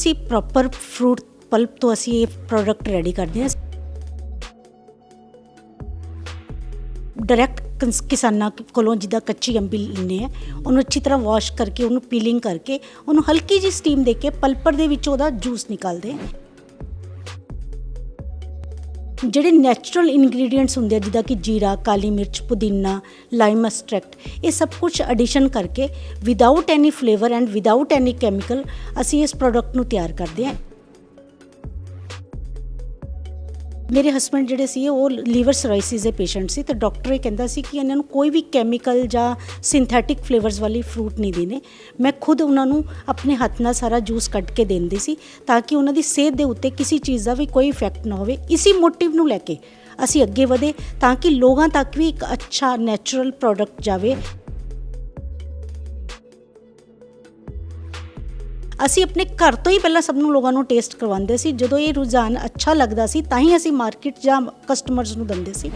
ਅਸੀਂ proper fruit pulp ਤੋਂ ਅਸੀਂ ਇਹ ਪ੍ਰੋਡਕਟ ਰੈਡੀ ਕਰਦੇ ਹਾਂ। ਡਾਇਰੈਕਟ ਕਿਸਾਨਾਂ ਕੋਲੋਂ ਜਿੱਦਾਂ ਕੱਚੀ ਅੰਬੀ ਲੈਂਦੇ ਆ ਉਹਨੂੰ ਅੱਛੀ ਤਰ੍ਹਾਂ ਵਾਸ਼ ਕਰਕੇ, ਉਹਨੂੰ ਪੀਲਿੰਗ ਕਰਕੇ, ਉਹਨੂੰ ਹਲਕੀ ਜਿਹੀ ਸਟੀਮ ਦੇ ਕੇ ਪਲਪਰ ਦੇ ਵਿੱਚ ਉਹਦਾ ਜੂਸ ਨਿਕਾਲਦੇ ਆ ਜਿਹੜੇ ਨੈਚੁਰਲ ਇਨਗਰੀਡੀਅੰਟਸ ਹੁੰਦੇ ਆ, ਜਿੱਦਾਂ ਕਿ ਜੀਰਾ, ਕਾਲੀ ਮਿਰਚ, ਪੁਦੀਨਾ ਲਾਈਮ ਐਕਸਟ੍ਰੈਕਟ ਇਹ ਸਭ ਕੁਝ ਐਡੀਸ਼ਨ ਕਰਕੇ without any flavour and without any chemical ਅਸੀਂ ਇਸ ਪ੍ਰੋਡਕਟ ਨੂੰ ਤਿਆਰ ਕਰਦੇ ਹਾਂ। ਮੇਰੇ ਹਸਬੰਡ ਜਿਹੜੇ ਸੀ, ਉਹ ਲੀਵਰ ਸਰਾਇਸਿਸ ਦੇ ਪੇਸ਼ੈਂਟ ਸੀ ਤੇ ਡਾਕਟਰ ਇਹ ਕਹਿੰਦਾ ਸੀ ਕਿ ਇਹਨਾਂ ਨੂੰ ਕੋਈ ਵੀ ਕੈਮੀਕਲ ਜਾਂ ਸਿੰਥੈਟਿਕ ਫਲੇਵਰਸ ਵਾਲੀ ਫਰੂਟ ਨਹੀਂ ਦੇਣੇ। ਮੈਂ ਖੁਦ ਉਹਨਾਂ ਨੂੰ ਆਪਣੇ ਹੱਥ ਨਾਲ ਸਾਰਾ ਜੂਸ ਕੱਢ ਕੇ ਦਿੰਦੀ ਸੀ ਤਾਂ ਕਿ ਉਹਨਾਂ ਦੀ ਸਿਹਤ ਦੇ ਉੱਤੇ ਕਿਸੇ ਚੀਜ਼ ਦਾ ਵੀ ਕੋਈ ਇਫੈਕਟ ਨਾ ਹੋਵੇ। ਇਸੇ ਮੋਟਿਵ ਨੂੰ ਲੈ ਕੇ ਅਸੀਂ ਅੱਗੇ ਵਧੇ ਤਾਂ ਕਿ ਲੋਕਾਂ ਤੱਕ ਵੀ ਇੱਕ ਅੱਛਾ ਨੈਚੁਰਲ ਪ੍ਰੋਡਕਟ ਜਾਵੇ ਅਸੀਂ ਆਪਣੇ ਘਰ ਤੋਂ ਹੀ ਪਹਿਲਾਂ ਸਭ ਨੂੰ ਲੋਕਾਂ ਨੂੰ ਟੇਸਟ ਕਰਵਾਉਂਦੇ ਸੀ। ਜਦੋਂ ਇਹ ਰੁਝਾਨ ਅੱਛਾ ਲੱਗਦਾ ਸੀ, ਤਾਂ ਹੀ ਅਸੀਂ ਮਾਰਕੀਟ ਜਾਂ ਕਸਟਮਰਸ ਨੂੰ ਦਿੰਦੇ ਸੀ।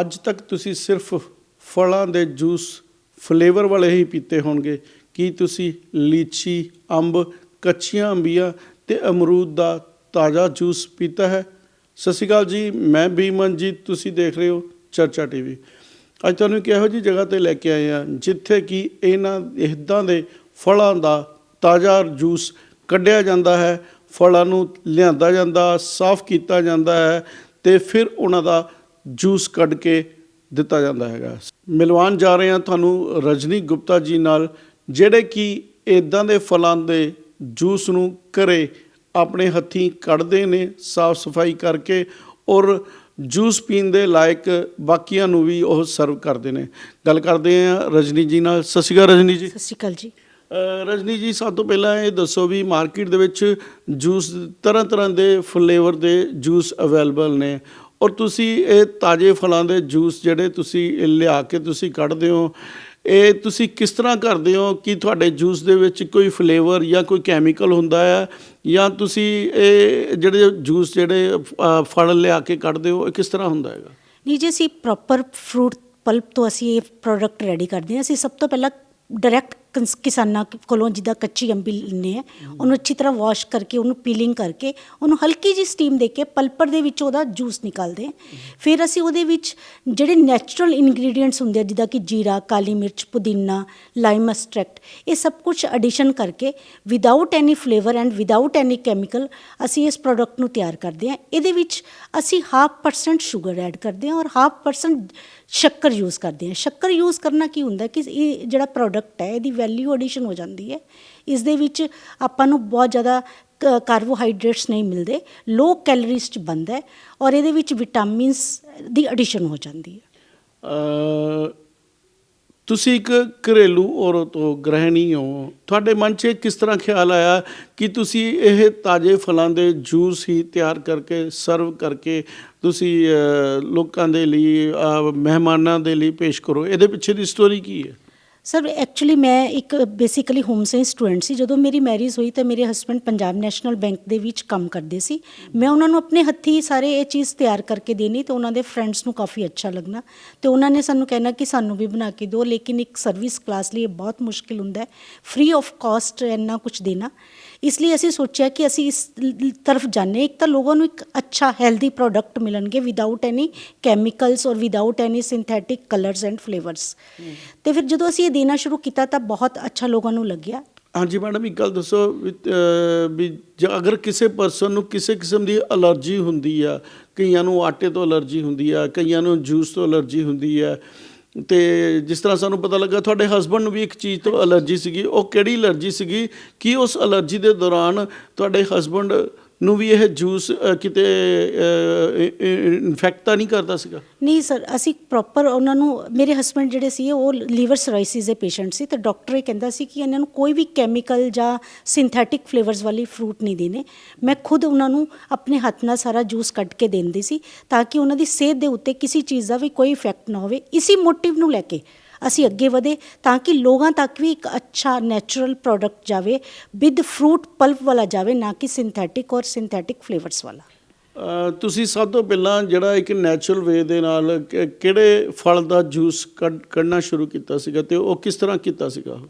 ਅੱਜ ਤੱਕ ਤੁਸੀਂ ਸਿਰਫ ਫਲਾਂ ਦੇ ਜੂਸ ਫਲੇਵਰ ਵਾਲੇ ਹੀ ਪੀਤੇ ਹੋਣਗੇ। ਕੀ ਤੁਸੀਂ ਲੀਚੀ, ਅੰਬ, ਕੱਚੀਆਂ ਅੰਬੀਆਂ ਤੇ ਅਮਰੂਦ ਦਾ ਤਾਜ਼ਾ ਜੂਸ ਪੀਤਾ ਹੈ? ਸਤਿ ਸ਼੍ਰੀ ਅਕਾਲ ਜੀ, ਮੈਂ ਬੀਮਨਜੀਤ ਤੁਸੀਂ ਦੇਖ ਰਹੇ ਹੋ ਚਰਚਾ ਟੀਵੀ। ਅੱਜ ਤੁਹਾਨੂੰ ਇੱਕ ਇਹੋ ਜਿਹੀ ਜਗ੍ਹਾ ਤੇ ਲੈ ਕੇ ਆਏ ਹਾਂ, ਜਿੱਥੇ ਕਿ ਇਹਨਾਂ ਇਦਾਂ ਦੇ ਫਲਾਂ ਦਾ ਤਾਜ਼ਾ ਜੂਸ ਕੱਢਿਆ ਜਾਂਦਾ ਹੈ, ਫਲਾਂ ਨੂੰ ਲਿਆਂਦਾ ਜਾਂਦਾ, ਸਾਫ਼ ਕੀਤਾ ਜਾਂਦਾ ਹੈ ਤੇ ਫਿਰ ਉਹਨਾਂ ਦਾ ਜੂਸ ਕੱਢ ਕੇ ਦਿੱਤਾ ਜਾਂਦਾ ਹੈਗਾ। ਮਿਲਵਾਨ ਜਾ ਰਹੇ ਹਾਂ ਤੁਹਾਨੂੰ ਰਜਨੀ ਗੁਪਤਾ ਜੀ ਨਾਲ, ਜਿਹੜੇ ਕਿ ਇਦਾਂ ਦੇ ਫਲਾਂ ਦੇ ਜੂਸ ਨੂੰ ਘਰੇ ਆਪਣੇ ਹੱਥੀਂ ਕੱਢਦੇ ਨੇ ਸਾਫ਼ ਸਫ਼ਾਈ ਕਰਕੇ ਔਰ ਜੂਸ ਪੀਣ ਦੇ ਲਾਇਕ ਬਾਕੀਆਂ ਨੂੰ ਵੀ ਉਹ ਸਰਵ ਕਰਦੇ ਨੇ। ਗੱਲ ਕਰਦੇ ਹਾਂ ਰਜਨੀ ਜੀ ਨਾਲ। ਸਤਿ ਸ਼੍ਰੀ ਅਕਾਲ ਰਜਨੀ ਜੀ। ਸਤਿ ਸ਼੍ਰੀ ਅਕਾਲ ਜੀ। ਰਜਨੀ ਜੀ ਸਭ ਤੋਂ ਪਹਿਲਾਂ ਇਹ ਦੱਸੋ ਵੀ ਮਾਰਕੀਟ ਦੇ ਵਿੱਚ ਜੂਸ ਤਰ੍ਹਾਂ ਤਰ੍ਹਾਂ ਦੇ ਫਲੇਵਰ ਦੇ ਜੂਸ ਅਵੇਲੇਬਲ ਨੇ। ਔਰ ਤੁਸੀਂ ਇਹ ਤਾਜ਼ੇ ਫਲਾਂ ਦੇ ਜੂਸ ਜਿਹੜੇ ਤੁਸੀਂ ਲਿਆ ਕੇ ਤੁਸੀਂ ਕੱਢਦੇ ਹੋ ਇਹ ਤੁਸੀਂ ਕਿਸ ਤਰ੍ਹਾਂ ਕਰਦੇ ਹੋ ਕਿ ਤੁਹਾਡੇ ਜੂਸ ਦੇ ਵਿੱਚ ਕੋਈ ਫਲੇਵਰ ਜਾਂ ਕੋਈ ਕੈਮੀਕਲ ਹੁੰਦਾ ਹੈ? ਜਾਂ ਤੁਸੀਂ ਇਹ ਜਿਹੜੇ ਜੂਸ ਜਿਹੜੇ ਅ, ਫਲ ਲਿਆ ਕੇ ਕੱਢਦੇ ਹੋ ਇਹ ਕਿਸ ਤਰ੍ਹਾਂ ਹੁੰਦਾ ਹੈਗਾ? ਨਹੀਂ ਜੀ ਅਸੀਂ ਪ੍ਰੋਪਰ ਫਰੂਟ ਪਲਪ ਤੋਂ ਅਸੀਂ ਇਹ ਪ੍ਰੋਡਕਟ ਰੈਡੀ ਕਰਦੇ ਹਾਂ। ਅਸੀਂ ਸਭ ਤੋਂ ਪਹਿਲਾਂ ਡਾਇਰੈਕਟ ਕਿਸਾਨਾਂ ਕੋਲੋਂ ਜਿੱਦਾਂ ਕੱਚੀ ਅੰਬੀ ਲੈਂਦੇ ਆ, ਉਹਨੂੰ ਅੱਛੀ ਤਰ੍ਹਾਂ ਵਾਸ਼ ਕਰਕੇ, ਉਹਨੂੰ ਪੀਲਿੰਗ ਕਰਕੇ, ਉਹਨੂੰ ਹਲਕੀ ਜਿਹੀ ਸਟੀਮ ਦੇ ਕੇ ਪਲਪਰ ਦੇ ਵਿੱਚ ਉਹਦਾ ਜੂਸ ਨਿਕਾਲਦੇ ਆ। ਫਿਰ ਅਸੀਂ ਉਹਦੇ ਵਿੱਚ ਜਿਹੜੇ ਨੈਚੁਰਲ ਇਨਗਰੀਡੀਐਂਟਸ ਹੁੰਦੇ ਆ, ਜਿੱਦਾਂ ਕਿ ਜੀਰਾ, ਕਾਲੀ ਮਿਰਚ, ਪੁਦੀਨਾ ਲਾਈਮ ਐਕਸਟ੍ਰੈਕਟ ਇਹ ਸਭ ਕੁਝ ਐਡੀਸ਼ਨ ਕਰਕੇ without any flavour and without any chemical ਅਸੀਂ ਇਸ ਪ੍ਰੋਡਕਟ ਨੂੰ ਤਿਆਰ ਕਰਦੇ ਹਾਂ ਇਹਦੇ ਵਿੱਚ ਅਸੀਂ 0.5% ਸ਼ੂਗਰ ਐਡ ਕਰਦੇ ਹਾਂ ਔਰ 0.5% ਸ਼ੱਕਰ ਯੂਜ਼ ਕਰਦੇ ਹਾਂ ਸ਼ੱਕਰ ਯੂਜ਼ ਕਰਨਾ ਕੀ ਹੁੰਦਾ ਕਿ ਇਹ ਜਿਹੜਾ ਪ੍ਰੋਡਕਟ ਹੈ, ਇਹਦੀ ਵੈਲਿਊ ਐਡੀਸ਼ਨ ਹੋ ਜਾਂਦੀ ਹੈ। ਇਸ ਦੇ ਵਿੱਚ ਆਪਾਂ ਨੂੰ ਬਹੁਤ ਜ਼ਿਆਦਾ ਕਾਰਬੋਹਾਈਡਰੇਟਸ ਨਹੀਂ ਮਿਲਦੇ ਲੋ ਕੈਲਰੀਜ਼ ਚ ਬਣਦਾ ਹੈ ਔਰ ਇਹਦੇ ਵਿੱਚ ਵਿਟਾਮਿਨਸ ਦੀ ਐਡੀਸ਼ਨ ਹੋ ਜਾਂਦੀ ਹੈ। ਤੁਸੀਂ ਇੱਕ ਘਰੇਲੂ ਔਰਤ ਹੋ, ਗ੍ਰਹਿਣੀ ਹੋ, ਤੁਹਾਡੇ ਮਨ 'ਚ ਕਿਸ ਤਰ੍ਹਾਂ ਖਿਆਲ ਆਇਆ ਕਿ ਤੁਸੀਂ ਇਹ ਤਾਜ਼ੇ ਫਲਾਂ ਦੇ ਜੂਸ ਹੀ ਤਿਆਰ ਕਰਕੇ, ਸਰਵ ਕਰਕੇ ਤੁਸੀਂ ਲੋਕਾਂ ਦੇ ਲਈ ਮਹਿਮਾਨਾਂ ਦੇ ਲਈ ਪੇਸ਼ ਕਰੋ? ਇਹਦੇ ਪਿੱਛੇ ਦੀ ਸਟੋਰੀ ਕੀ ਹੈ? ਸਰ ਐਕਚੁਅਲੀ ਮੈਂ ਇੱਕ ਬੇਸਿਕਲੀ ਹੋਮ ਸਾਇੰਸ ਸਟੂਡੈਂਟ ਸੀ। ਜਦੋਂ ਮੇਰੀ ਮੈਰਿਜ ਹੋਈ ਤਾਂ ਮੇਰੇ ਹਸਬੰਡ ਪੰਜਾਬ ਨੈਸ਼ਨਲ ਬੈਂਕ ਦੇ ਵਿੱਚ ਕੰਮ ਕਰਦੇ ਸੀ। ਮੈਂ ਉਹਨਾਂ ਨੂੰ ਆਪਣੇ ਹੱਥੀ ਸਾਰੇ ਇਹ ਚੀਜ਼ ਤਿਆਰ ਕਰਕੇ ਦੇਣੀ ਤੇ ਉਹਨਾਂ ਦੇ ਫਰੈਂਡਸ ਨੂੰ ਕਾਫੀ ਅੱਛਾ ਲੱਗਣਾ। ਤੇ ਉਹਨਾਂ ਨੇ ਸਾਨੂੰ ਕਹਿਣਾ ਕਿ ਸਾਨੂੰ ਵੀ ਬਣਾ ਕੇ ਦਿਓ, ਲੇਕਿਨ ਇੱਕ ਸਰਵਿਸ ਕਲਾਸ ਲਈ ਇਹ ਬਹੁਤ ਮੁਸ਼ਕਿਲ ਹੁੰਦਾ ਹੈ। ਫ੍ਰੀ ਆਫ ਕਾਸਟ ਇੰਨਾ ਕੁਝ ਦੇਣਾ। ਇਸ ਲਈ ਅਸੀਂ ਸੋਚਿਆ ਕਿ ਅਸੀਂ ਇਸ ਤਰਫ ਜਾਣੇ ਇੱਕ ਤਾਂ ਲੋਕਾਂ ਨੂੰ ਇੱਕ ਅੱਛਾ ਹੈਲਦੀ ਪ੍ਰੋਡਕਟ ਮਿਲਣਗੇ ਵਿਦਆਊਟ ਐਨੀ ਕੈਮੀਕਲਸ ਔਰ without any synthetic colours and flavours ਤੇ ਫਿਰ ਜਦੋਂ ਅਸੀਂ ਇਹ ਦੇਣਾ ਸ਼ੁਰੂ ਕੀਤਾ ਤਾਂ ਬਹੁਤ ਅੱਛਾ ਲੋਕਾਂ ਨੂੰ ਲੱਗਿਆ ਹਾਂਜੀ ਮੈਡਮ ਇੱਕ ਗੱਲ ਦੱਸੋ ਵੀ, ਅਗਰ ਕਿਸੇ ਪਰਸਨ ਨੂੰ ਕਿਸੇ ਕਿਸਮ ਦੀ ਅਲਰਜੀ ਹੁੰਦੀ ਆ ਕਈਆਂ ਨੂੰ ਆਟੇ ਤੋਂ ਅਲਰਜੀ ਹੁੰਦੀ ਆ ਕਈਆਂ ਨੂੰ ਜੂਸ ਤੋਂ ਅਲਰਜੀ ਹੁੰਦੀ ਆ ਤੇ ਜਿਸ ਤਰ੍ਹਾਂ ਸਾਨੂੰ ਪਤਾ ਲੱਗਾ, ਤੁਹਾਡੇ ਹਸਬੰਡ ਨੂੰ ਵੀ ਇੱਕ ਚੀਜ਼ ਤੋਂ ਅਲਰਜੀ ਸੀਗੀ। ਉਹ ਕਿਹੜੀ ਅਲਰਜੀ ਸੀਗੀ? ਕੀ ਉਸ ਅਲਰਜੀ ਦੇ ਦੌਰਾਨ ਤੁਹਾਡੇ ਹਸਬੰਡ ਨੂੰ ਵੀ ਇਹ ਜੂਸ ਕਿਤੇ ਇਨਫੈਕਟ ਤਾਂ ਨਹੀਂ ਕਰਦਾ ਸੀਗਾ? ਨਹੀਂ ਸਰ, ਅਸੀਂ ਪ੍ਰੋਪਰ ਉਹਨਾਂ ਨੂੰ, ਮੇਰੇ ਹਸਬੰਡ ਜਿਹੜੇ ਸੀ, ਉਹ ਲੀਵਰ ਸਰਾਇਸਿਸ ਦੇ ਪੇਸ਼ੈਂਟ ਸੀ, ਤੇ ਡਾਕਟਰ ਇਹ ਕਹਿੰਦਾ ਸੀ ਕਿ ਇਹਨਾਂ ਨੂੰ ਕੋਈ ਵੀ ਕੈਮੀਕਲ ਜਾਂ ਸਿੰਥੈਟਿਕ ਫਲੇਵਰਸ ਵਾਲੀ ਫਰੂਟ ਨਹੀਂ ਦੇਣੇ। ਮੈਂ ਖੁਦ ਉਹਨਾਂ ਨੂੰ ਆਪਣੇ ਹੱਥ ਨਾਲ ਸਾਰਾ ਜੂਸ ਕੱਢ ਕੇ ਦਿੰਦੀ ਸੀ, ਤਾਂ ਕਿ ਉਹਨਾਂ ਦੀ ਸਿਹਤ ਦੇ ਉੱਤੇ ਕਿਸੇ ਚੀਜ਼ ਦਾ ਵੀ ਕੋਈ ਇਫੈਕਟ ਨਾ ਹੋਵੇ। ਇਸੇ ਮੋਟਿਵ ਨੂੰ ਲੈ ਕੇ ਅਸੀਂ ਅੱਗੇ ਵਧੇ ਤਾਂ ਕਿ ਲੋਕਾਂ ਤੱਕ ਵੀ ਇੱਕ ਅੱਛਾ ਨੈਚੁਰਲ ਪ੍ਰੋਡਕਟ ਜਾਵੇ ਵਿਦ ਫਰੂਟ ਪਲਪ ਵਾਲਾ ਜਾਵੇ, ਨਾ ਕਿ ਸਿੰਥੈਟਿਕ ਔਰ ਸਿੰਥੈਟਿਕ ਫਲੇਵਰਸ ਵਾਲਾ। ਤੁਸੀਂ ਸਭ ਤੋਂ ਪਹਿਲਾਂ ਜਿਹੜਾ ਇੱਕ ਨੈਚੁਰਲ ਵੇ ਦੇ ਨਾਲ ਕਿਹੜੇ ਫਲ ਦਾ ਜੂਸ ਕੱਢ- ਕੱਢਣਾ ਸ਼ੁਰੂ ਕੀਤਾ ਸੀਗਾ ਤੇ ਉਹ ਕਿਸ ਤਰ੍ਹਾਂ ਕੀਤਾ ਸੀਗਾ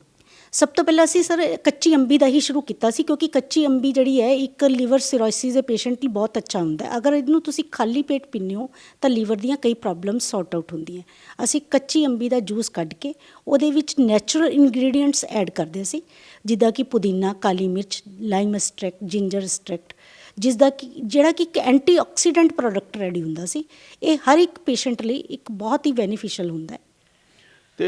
ਸਭ ਤੋਂ ਪਹਿਲਾਂ ਅਸੀਂ ਸਰ ਕੱਚੀ ਅੰਬੀ ਦਾ ਹੀ ਸ਼ੁਰੂ ਕੀਤਾ ਸੀ, ਕਿਉਂਕਿ ਕੱਚੀ ਅੰਬੀ ਜਿਹੜੀ ਹੈ, ਇੱਕ ਲੀਵਰ ਸਿਰੋਸਿਸ ਦੇ ਪੇਸ਼ੈਂਟ ਲਈ ਬਹੁਤ ਅੱਛਾ ਹੁੰਦਾ ਹੈ। ਅਗਰ ਇਹਨੂੰ ਤੁਸੀਂ ਖਾਲੀ ਪੇਟ ਪੀਂਦੇ ਹੋ, ਤਾਂ ਲੀਵਰ ਦੀਆਂ ਕਈ ਪ੍ਰੋਬਲਮਸ ਸੌਰਟ ਆਊਟ ਹੁੰਦੀਆਂ ਅਸੀਂ ਕੱਚੀ ਅੰਬੀ ਦਾ ਜੂਸ ਕੱਢ ਕੇ ਉਹਦੇ ਵਿੱਚ ਨੈਚੁਰਲ ਇੰਗਰੀਡੀਐਂਟਸ ਐਡ ਕਰਦੇ ਸੀ ਜਿੱਦਾਂ ਕਿ ਪੁਦੀਨਾ, ਕਾਲੀ ਮਿਰਚ, ਲਾਈਮ ਐਕਸਟ੍ਰੈਕਟ, ਜਿੰਜਰ ਐਕਸਟ੍ਰੈਕਟ ਜਿਸ ਦਾ ਕਿ, ਜਿਹੜਾ ਕਿ ਇੱਕ ਐਂਟੀਆਕਸੀਡੈਂਟ ਪ੍ਰੋਡਕਟ ਰੈਡੀ ਹੁੰਦਾ ਸੀ, ਇਹ ਹਰ ਇੱਕ ਪੇਸ਼ੈਂਟ ਲਈ ਇੱਕ ਬਹੁਤ ਹੀ ਬੈਨੀਫੀਸ਼ੀਅਲ ਹੁੰਦਾ ਹੈ। ਤੇ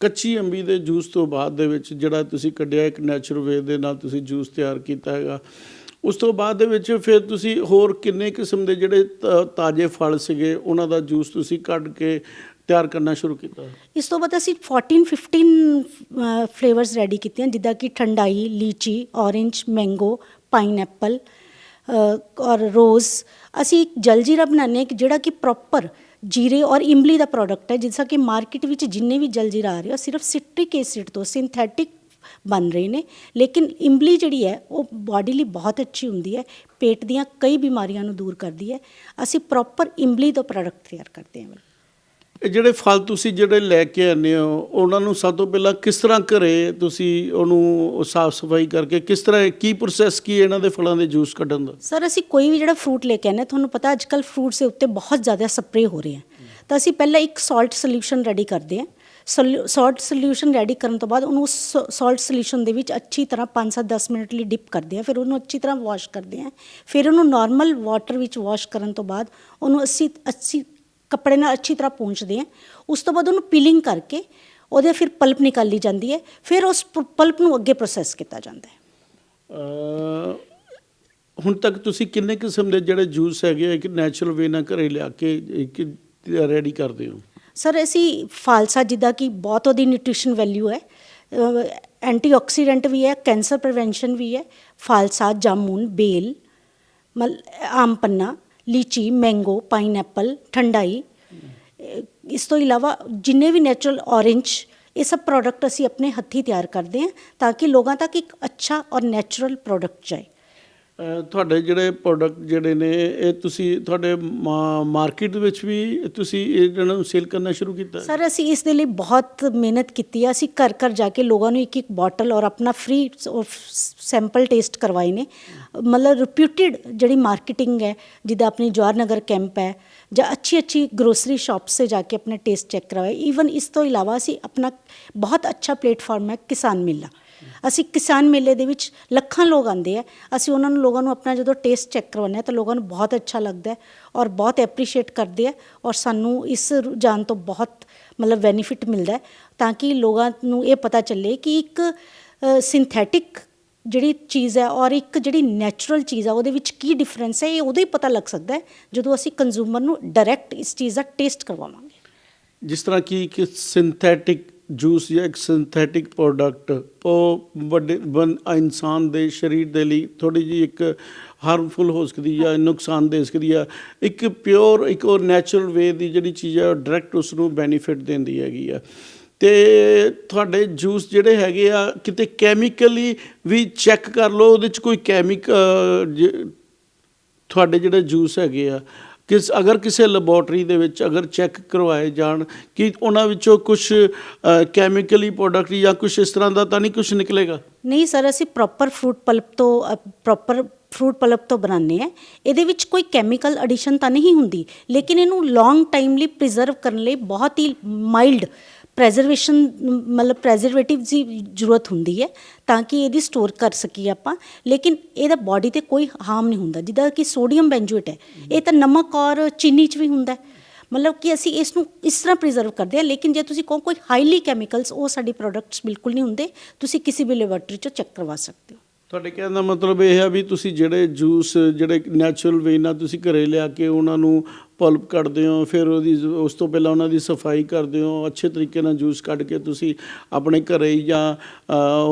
ਕੱਚੀ ਅੰਬੀ ਦੇ ਜੂਸ ਤੋਂ ਬਾਅਦ ਦੇ ਵਿੱਚ ਜਿਹੜਾ ਤੁਸੀਂ ਕੱਢਿਆ ਇੱਕ ਨੈਚੁਰਲ ਵੇ ਦੇ ਨਾਲ ਤੁਸੀਂ ਜੂਸ ਤਿਆਰ ਕੀਤਾ ਹੈਗਾ, ਉਸ ਤੋਂ ਬਾਅਦ ਦੇ ਵਿੱਚ ਫਿਰ ਤੁਸੀਂ ਹੋਰ ਕਿੰਨੇ ਕਿਸਮ ਦੇ ਜਿਹੜੇ ਤਾ- ਤਾਜ਼ੇ ਫਲ ਸੀਗੇ, ਉਹਨਾਂ ਦਾ ਜੂਸ ਤੁਸੀਂ ਕੱਢ ਕੇ ਤਿਆਰ ਕਰਨਾ ਸ਼ੁਰੂ ਕੀਤਾ? ਇਸ ਤੋਂ ਬਾਅਦ ਅਸੀਂ 14 15 ਫਲੇਵਰਸ ਰੈਡੀ ਕੀਤੇ ਹਨ ਜਿੱਦਾਂ ਕਿ thandai, litchi orange mango pineapple ਔਰ ਰੋਜ਼ ਅਸੀਂ ਇੱਕ ਜਲਜੀਰਾ ਬਣਾਉਂਦੇ ਹਾਂ ਜਿਹੜਾ ਕਿ ਪ੍ਰੋਪਰ ਜੀਰੇ ਔਰ ਇਮਲੀ ਦਾ ਪ੍ਰੋਡਕਟ ਹੈ, ਜਿਸ ਕਿ ਮਾਰਕੀਟ ਵਿੱਚ ਜਿੰਨੇ ਵੀ ਜਲਜੀਰਾ ਆ ਰਹੇ ਆ ਸਿਰਫ ਸਿਟ੍ਰਿਕ ਐਸਿਡ ਤੋਂ ਸਿੰਥੈਟਿਕ ਬਣ ਰਹੇ ਨੇ। ਲੇਕਿਨ ਇਮਲੀ ਜਿਹੜੀ ਹੈ, ਉਹ ਬਾਡੀ ਲਈ ਬਹੁਤ ਅੱਛੀ ਹੁੰਦੀ ਹੈ, ਪੇਟ ਦੀਆਂ ਕਈ ਬਿਮਾਰੀਆਂ ਨੂੰ ਦੂਰ ਕਰਦੀ ਹੈ। ਅਸੀਂ ਪ੍ਰੋਪਰ ਇਮਲੀ ਦਾ ਪ੍ਰੋਡਕਟ ਤਿਆਰ ਕਰਦੇ ਹਾਂ। ਇਹ ਜਿਹੜੇ ਫਲ ਤੁਸੀਂ ਜਿਹੜੇ ਲੈ ਕੇ ਆਉਂਦੇ ਹੋ, ਉਹਨਾਂ ਨੂੰ ਸਭ ਤੋਂ ਪਹਿਲਾਂ ਕਿਸ ਤਰ੍ਹਾਂ ਘਰੇ ਤੁਸੀਂ ਉਹਨੂੰ ਸਾਫ਼ ਸਫ਼ਾਈ ਕਰਕੇ ਕਿਸ ਤਰ੍ਹਾਂ, ਕੀ ਪ੍ਰੋਸੈਸ ਕੀ ਹੈ ਇਹਨਾਂ ਦੇ ਫਲਾਂ ਦੇ ਜੂਸ ਕੱਢਣ ਦਾ? ਸਰ, ਅਸੀਂ ਕੋਈ ਵੀ ਜਿਹੜਾ ਫਰੂਟ ਲੈ ਕੇ ਆਨੇ ਤੁਹਾਨੂੰ ਪਤਾ ਅੱਜ ਕੱਲ ਫਰੂਟਸ ਦੇ ਉੱਤੇ ਬਹੁਤ ਜ਼ਿਆਦਾ ਸਪਰੇਅ ਹੋ ਰਹੇ ਹੈ ਤਾਂ ਅਸੀਂ ਪਹਿਲਾਂ ਇੱਕ ਸਾਲਟ ਸੋਲੂਸ਼ਨ ਰੈਡੀ ਕਰਦੇ ਹਾਂ। ਸਾਲਟ ਸੋਲੂਸ਼ਨ ਰੈਡੀ ਕਰਨ ਤੋਂ ਬਾਅਦ ਉਹਨੂੰ ਸਾਲਟ ਸੋਲੂਸ਼ਨ ਦੇ ਵਿੱਚ ਅੱਛੀ ਤਰ੍ਹਾਂ 5-7 10 ਮਿੰਟ ਲਈ ਡਿਪ ਕਰਦੇ ਹਾਂ, ਫਿਰ ਉਹਨੂੰ ਅੱਛੀ ਤਰ੍ਹਾਂ ਵਾਸ਼ ਕਰਦੇ ਹਾਂ। ਫਿਰ ਉਹਨੂੰ ਨਾਰਮਲ ਵਾਟਰ ਵਿੱਚ ਵਾਸ਼ ਕਰਨ ਤੋਂ ਬਾਅਦ ਉਹਨੂੰ ਅਸੀਂ ਅੱਛੀ ਕੱਪੜੇ ਨਾਲ ਅੱਛੀ ਤਰ੍ਹਾਂ ਪੂੰਝਦੇ ਹਾਂ ਉਸ ਤੋਂ ਬਾਅਦ ਉਹਨੂੰ ਪੀਲਿੰਗ ਕਰਕੇ ਉਹਦੇ ਫਿਰ ਪਲਪ ਨਿਕਾਲੀ ਜਾਂਦੀ ਹੈ। ਫਿਰ ਉਸ ਪਲਪ ਨੂੰ ਅੱਗੇ ਪ੍ਰੋਸੈਸ ਕੀਤਾ ਜਾਂਦਾ ਹੈ। ਹੁਣ ਤੱਕ ਤੁਸੀਂ ਕਿੰਨੇ ਕਿਸਮ ਦੇ ਜਿਹੜੇ ਜੂਸ ਹੈਗੇ ਆ, ਇੱਕ ਨੈਚੁਰਲ ਵੇ ਨਾਲ ਘਰੇ ਲਿਆ ਕੇ ਇੱਕ ਰੈਡੀ ਕਰਦੇ ਹੋ? ਸਰ ਅਸੀਂ ਫਾਲਸਾ ਜਿੱਦਾਂ ਕਿ ਬਹੁਤ ਉਹਦੀ ਨਿਊਟ੍ਰੀਸ਼ਨ ਵੈਲਿਊ ਹੈ। ਐਂਟੀਆਕਸੀਡੈਂਟ ਵੀ ਹੈ ਕੈਂਸਰ ਪ੍ਰੀਵੈਂਸ਼ਨ ਵੀ ਹੈ ਫਾਲਸਾ ਜਾਮੁਨ ਬੇਲ ਮਲ ਆਮ ਪੰਨਾ। ਲੀਚੀ ਮੈਂਗੋ ਪਾਈਨਐਪਲ ਠੰਡਾਈ ਅਹ ਇਸ ਤੋਂ ਇਲਾਵਾ ਜਿੰਨੇ ਵੀ ਨੈਚੁਰਲ ਔਰੇਂਜ ਇਹ ਸਭ ਪ੍ਰੋਡਕਟ ਅਸੀਂ ਆਪਣੇ ਹੱਥੀਂ ਤਿਆਰ ਕਰਦੇ ਹਾਂ ਤਾਂ ਕਿ ਲੋਕਾਂ ਤੱਕ ਇੱਕ ਅੱਛਾ ਔਰ ਨੈਚੁਰਲ ਪ੍ਰੋਡਕਟ ਜਾਏ ਅ, ਤੁਹਾਡੇ ਜਿਹੜੇ ਪ੍ਰੋਡਕਟ ਜਿਹੜੇ ਨੇ, ਇਹ ਤੁਸੀਂ ਤੁਹਾਡੇ ਮਾਰਕੀਟ ਵਿੱਚ ਵੀ ਤੁਸੀਂ ਇਹਨਾਂ ਨੂੰ ਸੇਲ ਕਰਨਾ ਸ਼ੁਰੂ ਕੀਤਾ? ਸਰ ਅਸੀਂ ਇਸ ਦੇ ਲਈ ਬਹੁਤ ਮਿਹਨਤ ਕੀਤੀ ਆ। ਅਸੀਂ ਘਰ ਘਰ ਜਾ ਕੇ ਲੋਕਾਂ ਨੂੰ ਇੱਕ ਇੱਕ ਬੋਟਲ ਔਰ ਆਪਣਾ ਫ੍ਰੀ ਸੈਂਪਲ ਟੇਸਟ ਕਰਵਾਏ ਨੇ। ਮਤਲਬ ਰਿਪਿਊਟਿਡ ਜਿਹੜੀ ਮਾਰਕੀਟਿੰਗ ਹੈ, ਜਿੱਦਾਂ ਆਪਣੀ ਜਵਾਹਰਨਗਰ ਕੈਂਪ ਹੈ, ਜਾਂ ਅੱਛੀ ਅੱਛੀ ਗਰੋਸਰੀ ਸ਼ਾਪਸ ਸੇ ਜਾ ਕੇ ਆਪਣਾ ਟੇਸਟ ਚੈੱਕ ਕਰਵਾਏ। ਈਵਨ ਇਸ ਤੋਂ ਇਲਾਵਾ ਅਸੀਂ ਆਪਣਾ ਬਹੁਤ ਅੱਛਾ ਪਲੇਟਫਾਰਮ ਹੈ ਕਿਸਾਨ ਮੇਲਾ। ਅਸੀਂ ਕਿਸਾਨ ਮੇਲੇ ਦੇ ਵਿੱਚ ਲੱਖਾਂ ਲੋਕ ਆਉਂਦੇ ਆ। ਅਸੀਂ ਉਹਨਾਂ ਨੂੰ ਲੋਕਾਂ ਨੂੰ ਆਪਣਾ ਜਦੋਂ ਟੇਸਟ ਚੈੱਕ ਕਰਵਾਉਂਦੇ ਹਾਂ ਤਾਂ ਲੋਕਾਂ ਨੂੰ ਬਹੁਤ ਅੱਛਾ ਲੱਗਦਾ ਹੈ ਔਰ ਬਹੁਤ ਐਪਰੀਸ਼ੀਏਟ ਕਰਦੇ ਆ ਔਰ ਸਾਨੂੰ ਇਸ ਰੁਝਾਨ ਤੋਂ ਬਹੁਤ ਮਤਲਬ ਬੈਨੀਫਿਟ ਮਿਲਦਾ ਹੈ ਤਾਂ ਕਿ ਲੋਕਾਂ ਨੂੰ ਇਹ ਪਤਾ ਚੱਲੇ ਕਿ ਇੱਕ ਸਿੰਥੈਟਿਕ ਜਿਹੜੀ ਚੀਜ਼ ਹੈ ਔਰ ਇੱਕ ਜਿਹੜੀ ਨੈਚੁਰਲ ਚੀਜ਼ ਹੈ ਉਹਦੇ ਵਿੱਚ ਕੀ ਡਿਫਰੈਂਸ ਹੈ ਇਹ ਉਦੋਂ ਹੀ ਪਤਾ ਲੱਗ ਸਕਦਾ ਹੈ ਜਦੋਂ ਅਸੀਂ ਕੰਜ਼ੂਮਰ ਨੂੰ ਡਾਇਰੈਕਟ ਇਸ ਚੀਜ਼ ਦਾ ਟੇਸਟ ਕਰਵਾਵਾਂਗੇ। ਜਿਸ ਤਰ੍ਹਾਂ ਕਿ ਇੱਕ ਸਿੰਥੈਟਿਕ ਜੂਸ ਜਾਂ ਇੱਕ ਸਿੰਥੈਟਿਕ ਪ੍ਰੋਡਕਟ ਉਹ ਵੱਡੇ ਇਨਸਾਨ ਦੇ ਸਰੀਰ ਦੇ ਲਈ ਥੋੜੀ ਜਿਹੀ ਇੱਕ ਹਾਰਮਫੁਲ ਹੋ ਸਕਦੀ ਆ, ਨੁਕਸਾਨ ਦੇ ਸਕਦੀ ਆ। ਇੱਕ ਪਿਓਰ ਇੱਕ ਉਹ ਨੈਚੁਰਲ ਵੇ ਦੀ ਜਿਹੜੀ ਚੀਜ਼ ਆ, ਉਹ ਡਾਇਰੈਕਟ ਉਸ ਨੂੰ ਬੈਨੀਫਿਟ ਦਿੰਦੀ ਹੈਗੀ ਆ। ਤੇ ਤੁਹਾਡੇ ਜੂਸ ਜਿਹੜੇ ਹੈਗੇ ਆ, ਕਿਤੇ ਕੈਮੀਕਲੀ ਵੀ ਚੈੱਕ ਕਰ ਲਓ, ਉਹਦੇ ਚ ਕੋਈ ਕੈਮੀਕਲ ਤੁਹਾਡੇ ਜਿਹੜੇ ਜੂਸ ਹੈਗੇ ਆ ਕਿਸ ਅਗਰ ਕਿਸੇ ਲੈਬੋਰਟਰੀ ਦੇ ਵਿੱਚ ਅਗਰ ਚੈੱਕ ਕਰਵਾਏ ਜਾਣ ਕਿ ਉਹਨਾਂ ਵਿੱਚੋਂ ਕੁਝ ਕੈਮੀਕਲੀ ਪ੍ਰੋਡਕਟ ਜਾਂ ਕੁਝ ਇਸ ਤਰ੍ਹਾਂ ਦਾ ਤਾਂ ਨਹੀਂ ਕੁਝ ਨਿਕਲੇਗਾ? ਨਹੀਂ ਸਰ, ਅਸੀਂ ਪ੍ਰੋਪਰ ਫਰੂਟ ਪਲਪ ਤੋਂ ਪ੍ਰੋਪਰ ਫਰੂਟ ਪਲਪ ਤੋਂ ਬਣਾਉਂਦੇ ਆ ਇਹਦੇ ਵਿੱਚ ਕੋਈ ਕੈਮੀਕਲ ਐਡੀਸ਼ਨ ਤਾਂ ਨਹੀਂ ਹੁੰਦੀ, ਲੇਕਿਨ ਇਹਨੂੰ ਲੌਂਗ ਟਾਈਮ ਲਈ ਪ੍ਰੀਜ਼ਰਵ ਕਰਨ ਲਈ ਬਹੁਤ ਹੀ ਮਾਈਲਡ ਪ੍ਰੈਜ਼ਰਵੇਸ਼ਨ ਮਤਲਬ ਪ੍ਰੈਜ਼ਰਵੇਟਿਵ ਦੀ ਜ਼ਰੂਰਤ ਹੁੰਦੀ ਹੈ ਤਾਂ ਕਿ ਇਹਦੀ ਸਟੋਰ ਕਰ ਸਕੀਏ ਆਪਾਂ। ਲੇਕਿਨ ਇਹਦਾ ਬਾਡੀ ਤੇ ਕੋਈ ਹਾਰਮ ਨਹੀਂ ਹੁੰਦਾ। ਜਿੱਦਾਂ ਕਿ ਸੋਡੀਅਮ ਬੈਂਜੂਏਟ ਹੈ, ਇਹ ਤਾਂ ਨਮਕ ਔਰ ਚੀਨੀ 'ਚ ਵੀ ਹੁੰਦਾ ਮਤਲਬ ਕਿ ਅਸੀਂ ਇਸ ਨੂੰ ਇਸ ਤਰ੍ਹਾਂ ਪ੍ਰੀਜ਼ਰਵ ਕਰਦੇ ਹਾਂ, ਲੇਕਿਨ ਜੇ ਤੁਸੀਂ ਕਹੋ ਕੋਈ ਹਾਈਲੀ ਕੈਮੀਕਲਸ ਉਹ ਸਾਡੇ ਪ੍ਰੋਡਕਟਸ ਬਿਲਕੁਲ ਨਹੀਂ ਹੁੰਦੇ। ਤੁਸੀਂ ਕਿਸੇ ਵੀ ਲੈਬੋਰਟਰੀ 'ਚੋਂ ਚੈੱਕ ਕਰਵਾ ਸਕਦੇ ਹੋ। ਤੁਹਾਡੇ ਕਹਿਣ ਦਾ ਮਤਲਬ ਇਹ ਹੈ ਵੀ ਤੁਸੀਂ ਜਿਹੜੇ ਜੂਸ, ਜਿਹੜੇ ਨੈਚੁਰਲ ਵੇ ਨਾਲ ਤੁਸੀਂ ਘਰੇ ਲਿਆ ਕੇ ਉਹਨਾਂ ਨੂੰ ਪਲਪ ਕੱਢਦੇ ਹੋ, ਫਿਰ ਉਹਦੀ ਉਸ ਤੋਂ ਪਹਿਲਾਂ ਉਹਨਾਂ ਦੀ ਸਫ਼ਾਈ ਕਰਦੇ ਹੋ, ਅੱਛੇ ਤਰੀਕੇ ਨਾਲ ਜੂਸ ਕੱਢ ਕੇ ਤੁਸੀਂ ਆਪਣੇ ਘਰੇ ਜਾਂ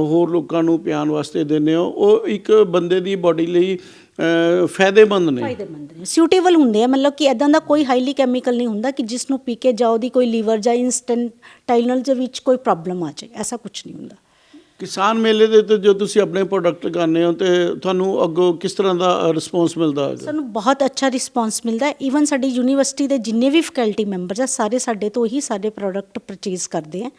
ਹੋਰ ਲੋਕਾਂ ਨੂੰ ਪਿਆਉਣ ਵਾਸਤੇ ਦਿੰਦੇ ਹੋ, ਉਹ ਇੱਕ ਬੰਦੇ ਦੀ ਬਾਡੀ ਲਈ ਫਾਇਦੇਮੰਦ ਨੇ ਫਾਇਦੇਮੰਦ ਨੇ ਸਿਊਟੇਬਲ ਹੁੰਦੇ ਆ, ਮਤਲਬ ਕਿ ਐਦਾਂ ਦਾ ਕੋਈ ਹਾਈਲੀ ਕੈਮੀਕਲ ਨਹੀਂ ਹੁੰਦਾ ਕਿ ਜਿਸ ਨੂੰ ਪੀ ਕੇ ਜਾਓ ਦੀ ਕੋਈ ਲੀਵਰ ਜਾਂ ਇਨਸਟੈਂਟਾਈਨਲ ਦੇ ਵਿੱਚ ਕੋਈ ਪ੍ਰੋਬਲਮ ਆ ਜਾਏ, ਐਸਾ ਕੁਝ ਨਹੀਂ ਹੁੰਦਾ। ਕਿਸਾਨ ਮੇਲੇ ਦੇ ਤੇ ਜੋ ਤੁਸੀਂ ਆਪਣੇ ਪ੍ਰੋਡਕਟ ਲਗਾਉਂਦੇ ਹੋ ਤੇ ਤੁਹਾਨੂੰ ਅੱਗੋਂ ਕਿਸ ਤਰ੍ਹਾਂ ਦਾ ਰਿਸਪੌਂਸ ਮਿਲਦਾ ਹੈਗਾ? ਸਾਨੂੰ ਬਹੁਤ ਅੱਛਾ ਰਿਸਪਾਂਸ ਮਿਲਦਾ ਹੈ। ਈਵਨ ਸਾਡੀ ਯੂਨੀਵਰਸਿਟੀ ਦੇ ਜਿੰਨੇ ਵੀ ਫੈਕਲਟੀ ਮੈਂਬਰਸ ਆ ਸਾਰੇ ਸਾਡੇ ਤੋਂ ਹੀ ਸਾਡੇ ਪ੍ਰੋਡਕਟ ਪਰਚੇਜ਼ ਕਰਦੇ ਆ।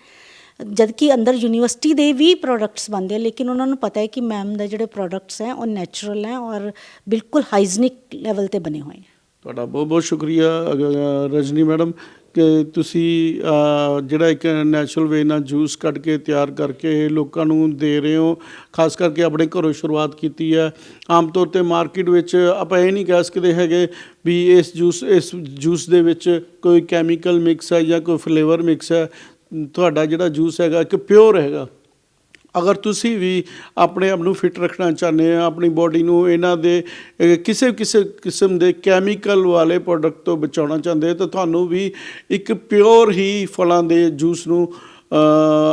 ਜਦ ਕਿ ਅੰਦਰ ਯੂਨੀਵਰਸਿਟੀ ਦੇ ਵੀ ਪ੍ਰੋਡਕਟਸ ਬਣਦੇ ਆ ਲੇਕਿਨ ਉਹਨਾਂ ਨੂੰ ਪਤਾ ਹੈ ਕਿ ਮੈਮ ਦੇ ਜਿਹੜੇ ਪ੍ਰੋਡਕਟਸ ਹੈ ਉਹ ਨੈਚੁਰਲ ਹੈ ਔਰ ਬਿਲਕੁਲ ਹਾਈਜੀਨਿਕ ਲੈਵਲ ਤੇ ਬਣੇ ਹੋਏ ਹੈ ਤੁਹਾਡਾ ਬਹੁਤ ਬਹੁਤ ਸ਼ੁਕਰੀਆ ਰਜਨੀ ਮੈਡਮ। ਕਿ ਤੁਸੀਂ ਜਿਹੜਾ ਇੱਕ ਨੈਚੁਰਲ ਵੇ ਨਾਲ ਜੂਸ ਕੱਢ ਕੇ ਤਿਆਰ ਕਰਕੇ ਲੋਕਾਂ ਨੂੰ ਦੇ ਰਹੇ ਹੋ, ਖਾਸ ਕਰਕੇ ਆਪਣੇ ਘਰੋਂ ਸ਼ੁਰੂਆਤ ਕੀਤੀ ਹੈ। ਆਮ ਤੌਰ ਤੇ ਮਾਰਕੀਟ ਵਿੱਚ ਆਪਾਂ ਇਹ ਨਹੀਂ ਕਹਿ ਸਕਦੇ ਹੈਗੇ ਵੀ ਇਸ ਜੂਸ ਇਸ ਜੂਸ ਦੇ ਵਿੱਚ ਕੋਈ ਕੈਮੀਕਲ ਮਿਕਸ ਹੈ ਜਾਂ ਕੋਈ ਫਲੇਵਰ ਮਿਕਸ ਹੈ। ਤੁਹਾਡਾ ਜਿਹੜਾ ਜੂਸ ਹੈਗਾ ਇੱਕ ਪਿਓਰ ਹੈਗਾ। ਅਗਰ ਤੁਸੀਂ ਵੀ ਆਪਣੇ ਆਪ ਨੂੰ ਫਿਟ ਰੱਖਣਾ ਚਾਹੁੰਦੇ ਆ ਆਪਣੀ ਬਾਡੀ ਨੂੰ ਇਹਨਾਂ ਦੇ ਕਿਸੇ ਕਿਸੇ ਕਿਸਮ ਦੇ ਕੈਮੀਕਲ ਵਾਲੇ ਪ੍ਰੋਡਕਟ ਤੋਂ ਬਚਾਉਣਾ ਚਾਹੁੰਦੇ ਤਾਂ ਤੁਹਾਨੂੰ ਵੀ ਇੱਕ ਪਿਓਰ ਹੀ ਫਲਾਂ ਦੇ ਜੂਸ ਨੂੰ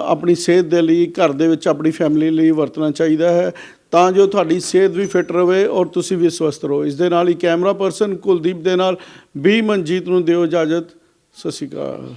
ਆਪਣੀ ਸਿਹਤ ਦੇ ਲਈ, ਘਰ ਦੇ ਵਿੱਚ ਆਪਣੀ ਫੈਮਿਲੀ ਲਈ ਵਰਤਣਾ ਚਾਹੀਦਾ ਹੈ। ਤਾਂ ਜੋ ਤੁਹਾਡੀ ਸਿਹਤ ਵੀ ਫਿਟ ਰਵੇ ਔਰ ਤੁਸੀਂ ਵੀ ਸਵਸਥ ਰਹੋ। ਇਸ ਦੇ ਨਾਲ ਹੀ ਕੈਮਰਾ ਪਰਸਨ ਕੁਲਦੀਪ ਦੇ ਨਾਲ ਬੀ ਮਨਜੀਤ ਨੂੰ ਦਿਓ ਇਜਾਜ਼ਤ। ਸਤਿ ਸ਼੍ਰੀ ਅਕਾਲ।